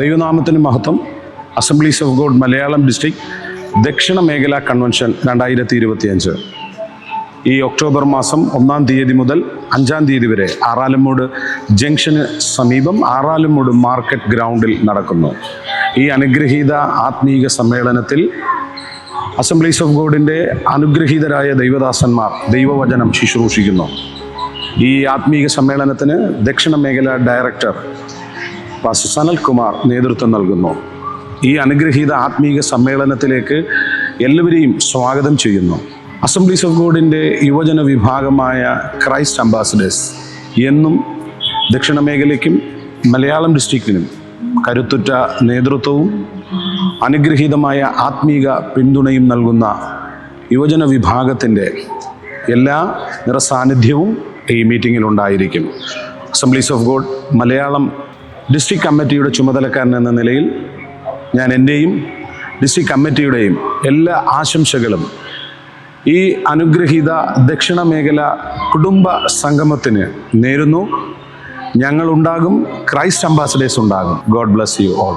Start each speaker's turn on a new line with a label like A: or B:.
A: ദൈവനാമത്തിന് മഹത്വം. Assemblies of God Malayalam district ദക്ഷിണ മേഖലാ കൺവെൻഷൻ രണ്ടായിരത്തി ഇരുപത്തിയഞ്ച് ഈ ഒക്ടോബർ മാസം ഒന്നാം തീയതി മുതൽ അഞ്ചാം തീയതി വരെ ആറാലുമൂട് ജംഗ്ഷന് സമീപം ആറാലുമൂട് മാർക്കറ്റ് ഗ്രൗണ്ടിൽ നടക്കുന്നു. ഈ അനുഗ്രഹീത ആത്മീക സമ്മേളനത്തിൽ അസംബ്ലീസ് ഓഫ് ഗോഡിന്റെ അനുഗ്രഹീതരായ ദൈവദാസന്മാർ ദൈവവചനം ശുശ്രൂഷിക്കുന്നു. ഈ ആത്മീക സമ്മേളനത്തിന് ദക്ഷിണ മേഖല ഡയറക്ടർ പാസ്റ്റർ സനൽകുമാർ നേതൃത്വം നൽകുന്നു. ഈ അനുഗ്രഹീത ആത്മീക സമ്മേളനത്തിലേക്ക് എല്ലാവരെയും സ്വാഗതം ചെയ്യുന്നു. അസംബ്ലീസ് ഓഫ് ഗോഡിന്റെ യുവജന വിഭാഗമായ ക്രൈസ്റ്റ് അംബാസഡേഴ്സ് എന്നും ദക്ഷിണ മേഖലയ്ക്കും മലയാളം ഡിസ്ട്രിക്റ്റിനും കരുത്തുറ്റ നേതൃത്വവും അനുഗ്രഹീതമായ ആത്മീക പിന്തുണയും നൽകുന്ന യുവജന വിഭാഗത്തിന്റെ എല്ലാ നിറസാന്നിധ്യവും ഈ മീറ്റിങ്ങിലുണ്ടായിരിക്കും. Assemblies of God Malayalam district കമ്മിറ്റിയുടെ ചുമതലക്കാരൻ എന്ന നിലയിൽ ഞാൻ എന്റെയും ഡിസ്ട്രിക്ട് കമ്മിറ്റിയുടെയും എല്ലാ ആശംസകളും. ഈ അനുഗ്രഹീത ദക്ഷിണ മേഖല കുടുംബ സംഗമത്തിന് നേരുന്നു. ഞങ്ങളുണ്ടാകും ക്രൈസ്റ്റ് അംബാസഡേഴ്സ് ഉണ്ടാകും. God bless you all.